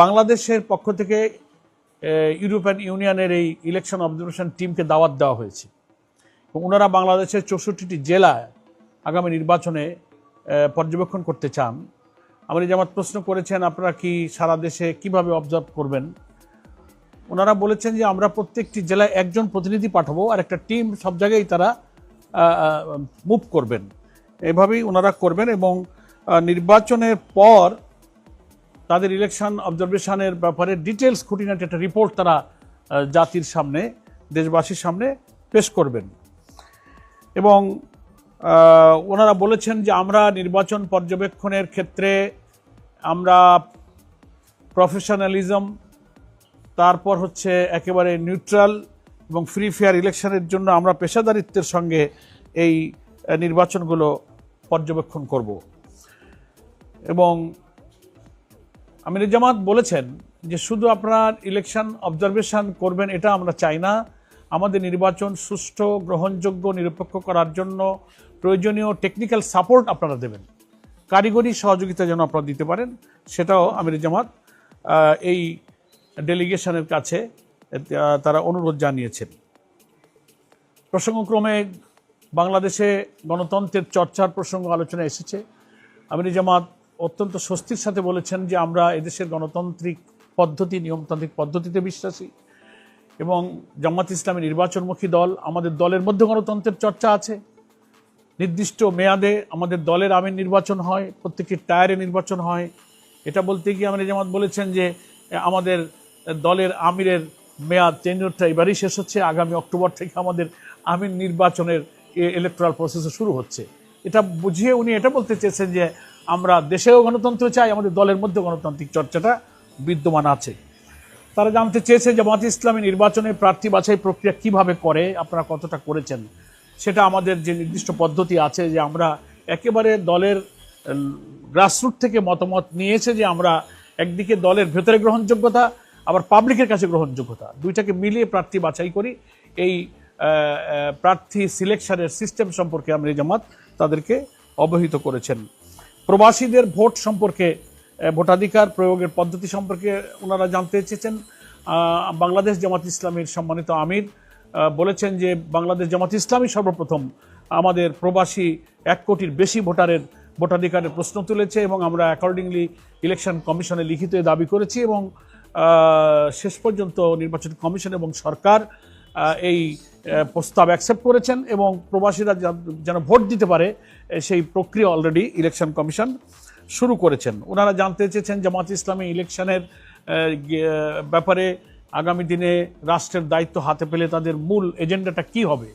বাংলাদেশের পক্ষ থেকে ইউরোপিয়ান ইউনিয়নের এই ইলেকশন অবজারভেশন টিমকে দাওয়াত দেওয়া হয়েছে। এবং ওনারা বাংলাদেশের চৌষট্টিটি জেলায় আগামী নির্বাচনে পর্যবেক্ষণ করতে চান। আমার জামাত প্রশ্ন করেছেন, আপনারা কি সারা দেশে কীভাবে অবজার্ভ করবেন? ওনারা বলেছেন যে, আমরা প্রত্যেকটি জেলায় একজন প্রতিনিধি পাঠাবো আর একটা টিম সব জায়গায় তারা মুভ করবেন। এভাবেই ওনারা করবেন এবং নির্বাচনের পর তাদের ইলেকশন অবজারভেশনের ব্যাপারে ডিটেলস খুঁটিনাটি একটা রিপোর্ট তারা জাতির সামনে, দেশবাসীর সামনে পেশ করবেন। এবং ওনারা বলেছেন যে আমরা নির্বাচন পর্যবেক্ষণের ক্ষেত্রে আমরা প্রফেশনালিজম তারপর হচ্ছে একেবারে নিউট্রাল এবং ফ্রি ফেয়ার ইলেকশনের জন্য আমরা পেশাদারিত্বের সঙ্গে এই নির্বাচনগুলো পর্যবেক্ষণ করব। এবং আমির জামাত বলেছেন যে শুধু আপনার ইলেকশন অবজারভেশন করবেন, এটা আমরা চাই না। আমাদের নির্বাচন সুষ্ঠু, গ্রহণযোগ্য, নিরপেক্ষ করার জন্য প্রয়োজনীয় টেকনিক্যাল সাপোর্ট আপনারা দেবেন। কারিগরি সহযোগিতা যেন আপনারা দিতে পারেন, সেটাও আমির জামাত এই ডেলিগেশনের কাছে তারা অনুরোধ জানিয়েছেন। প্রসঙ্গক্রমে বাংলাদেশে গণতন্ত্রের চর্চার প্রসঙ্গ আলোচনা এসেছে। আমির জামাত অত্যন্ত স্বস্তির সাথে বলেছেন যে আমরা এদেশের গণতান্ত্রিক পদ্ধতি, নিয়মতান্ত্রিক পদ্ধতিতে বিশ্বাসী এবং জামাত ইসলামী নির্বাচনমুখী দল, আমাদের দলের মধ্যে গণতন্ত্রের চর্চা আছে। নির্দিষ্ট মেয়াদে আমাদের দলের আমির নির্বাচন হয়, প্রত্যেকটি টায়ারে নির্বাচন হয়। এটা বলতে গিয়ে আমির জামাত বলেছেন যে, আমাদের দলের আমিরের মেয়াদ টেন্ডারটা এবারই শেষ হচ্ছে। আগামী অক্টোবর থেকে আমাদের আমির নির্বাচনের ইলেকট্রাল প্রসেসও শুরু হচ্ছে। এটা বুঝিয়ে উনি এটা বলতে চেয়েছেন যে আমরা দেশেও গণতন্ত্র চাই, আমাদের দলের মধ্যে গণতান্ত্রিক চর্চাটা বিদ্যমান আছে। তারা জানতে চেয়েছে জামাত ইসলামী নির্বাচনে প্রার্থী বাছাই প্রক্রিয়া কীভাবে করে, আপনারা কতটা করেছেন? সেটা আমাদের যে নির্দিষ্ট পদ্ধতি আছে যে আমরা একেবারে দলের গ্রাসরুট থেকে মতামত নিয়েছে যে আমরা একদিকে দলের ভেতরে গ্রহণযোগ্যতা, আবার পাবলিকের কাছে গ্রহণযোগ্যতা। দুইটাকে মিলিয়ে প্রার্থী বাছাই করি। এই প্রার্থী সিলেকশনের সিস্টেম সম্পর্কে আমরা জামাত তাদেরকে অবহিত করেছেন। প্রবাসীদের ভোট সম্পর্কে ভোটাধিকার প্রয়োগের পদ্ধতি সম্পর্কে ওনারা জানতে চেয়েছেন। বাংলাদেশ জামাত ইসলামীর সম্মানিত আমির বলেছেন যে বাংলাদেশ জামাত ইসলামী সর্বপ্রথম আমাদের প্রবাসী এক কোটির বেশি ভোটারের ভোটাধিকারের প্রশ্ন তুলেছে এবং আমরা অ্যাকর্ডিংলি ইলেকশন কমিশনে লিখিত দাবি করেছি এবং শেষ পর্যন্ত নির্বাচন কমিশন এবং সরকার এই প্রস্তাব অ্যাকসেপ্ট করেছেন এবং প্রবাসীরা যেন ভোট দিতে পারে সেই প্রক্রিয়া অলরেডি ইলেকশন কমিশন শুরু করেছেন। ওনারা জানতে চেয়েছেন জামাত ইসলামী ইলেকশনের ব্যাপারে আগামী দিনে রাষ্ট্রের দায়িত্ব হাতে পেলে তাদের মূল এজেন্ডাটা কি হবে।